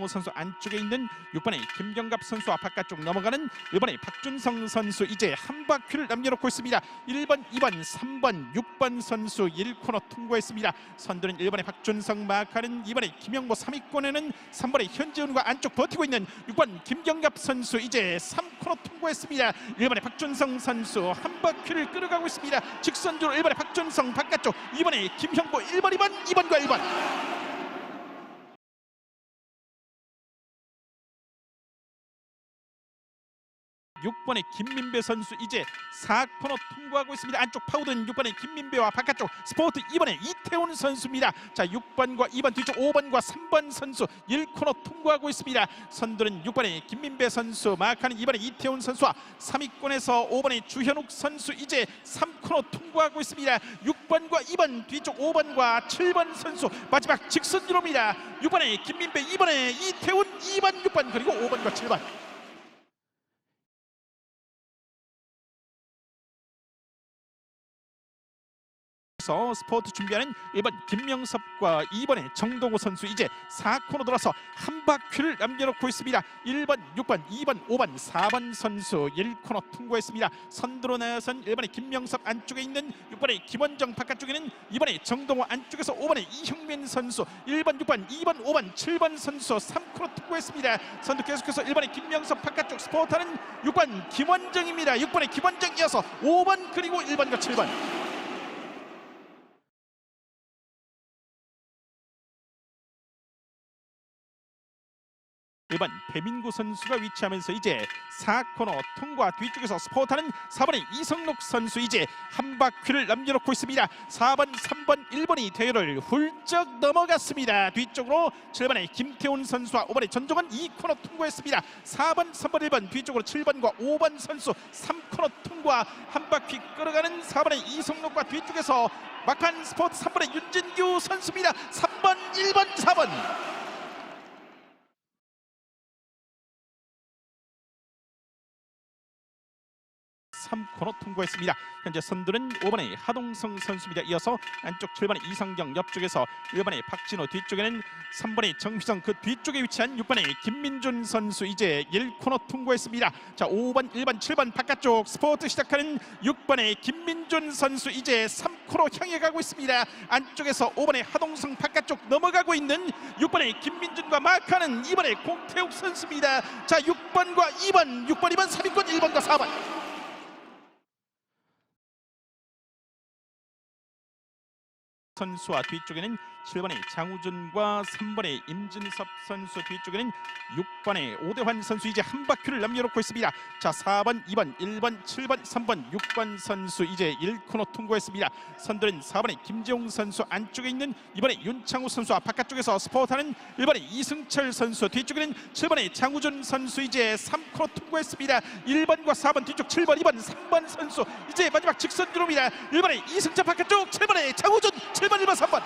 호 선수 안쪽에 있는 6번의 김경갑 선수와 바깥쪽 넘어가는 1번의 박준성 선수 이제 한 바퀴를 남겨놓고 있습니다. 1번, 2번, 3번, 6번 선수 1코너 통과했습니다. 선두는 1번의 박준성 마카는 2번의 김영모 3위권에는 3번의 현재훈과 안쪽 버티고 있는 6번 김경갑 선수 이제 3코너 통과했습니다. 1번의 박준성 선수 한 바퀴를 끌어가고 있습니다. 직선주로 1번의 박준성 바깥쪽 2번의 김형보 1번, 2번, 2번과 1번 6번의 김민배 선수 이제 4코너 통과하고 있습니다. 안쪽 파고든 6번의 김민배와 바깥쪽 스포트 2번의 이태훈 선수입니다. 자 6번과 2번 뒤쪽 5번과 3번 선수 1코너 통과하고 있습니다. 선두는 6번의 김민배 선수 마크는 2번의 이태훈 선수와 3위권에서 5번의 주현욱 선수 이제 3코너 통과하고 있습니다. 6번과 2번 뒤쪽 5번과 7번 선수 마지막 직선주로입니다. 6번의 김민배 2번의 이태훈 2번 6번 그리고 5번과 7번 서 스포트 준비하는 1번 김명섭과 2번의 정동호 선수 이제 4코너 돌아서 한 바퀴를 남겨놓고 있습니다. 1번, 6번, 2번, 5번, 4번 선수 1코너 통과했습니다. 선두로 나선 1번의 김명섭 안쪽에 있는 6번의 김원정 바깥쪽에는 2번의 정동호 안쪽에서 5번의 이형민 선수 1번, 6번, 2번, 5번, 7번 선수 3코너 통과했습니다. 선두 계속해서 1번의 김명섭 바깥쪽 스포터는 6번 김원정입니다. 6번의 김원정 이어서 5번 그리고 1번과 7번 1번 배민구 선수가 위치하면서 이제 4코너 통과 뒤쪽에서 스포타는 4번의 이성록 선수 이제 한 바퀴를 남겨놓고 있습니다. 4번, 3번, 1번이 대열을 훌쩍 넘어갔습니다. 뒤쪽으로 7번의 김태훈 선수와 5번의 전종원 2코너 통과했습니다. 4번, 3번, 1번 뒤쪽으로 7번과 5번 선수 3코너 통과 한 바퀴 끌어가는 4번의 이성록과 뒤쪽에서 막판 스포츠 3번의 윤진규 선수입니다. 3번, 1번, 4번 삼코너 통과했습니다. 현재 선두는 5번의 하동성 선수입니다. 이어서 안쪽 7번의 이성경 옆쪽에서 1번의 박진호 뒤쪽에는 3번의 정휘성 그 뒤쪽에 위치한 6번의 김민준 선수 이제 1코너 통과했습니다. 자 5번, 1번, 7번 바깥쪽 스포트 시작하는 6번의 김민준 선수 이제 3코너 향해 가고 있습니다. 안쪽에서 5번의 하동성 바깥쪽 넘어가고 있는 6번의 김민준과 마크하는 2번의 공태욱 선수입니다. 자 6번과 2번, 6번, 2번, 3위권 1번과 4번 선수와 뒤쪽에는 7번의 장우준과 3번의 임진섭 선수 뒤쪽에는 6번의 오대환 선수 이제 한 바퀴를 남겨놓고 있습니다. 자 4번, 2번, 1번, 7번, 3번, 6번 선수 이제 1코너 통과했습니다. 선두는 4번의 김재용 선수 안쪽에 있는 2번의 윤창우 선수와 바깥쪽에서 스포트하는 1번의 이승철 선수 뒤쪽에는 7번의 장우준 선수 이제 3코너 통과했습니다. 1번과 4번 뒤쪽 7번, 2번, 3번 선수 이제 마지막 직선 주로입니다. 1번의 이승철 바깥쪽 7번의 장우준 7번, 1번, 3번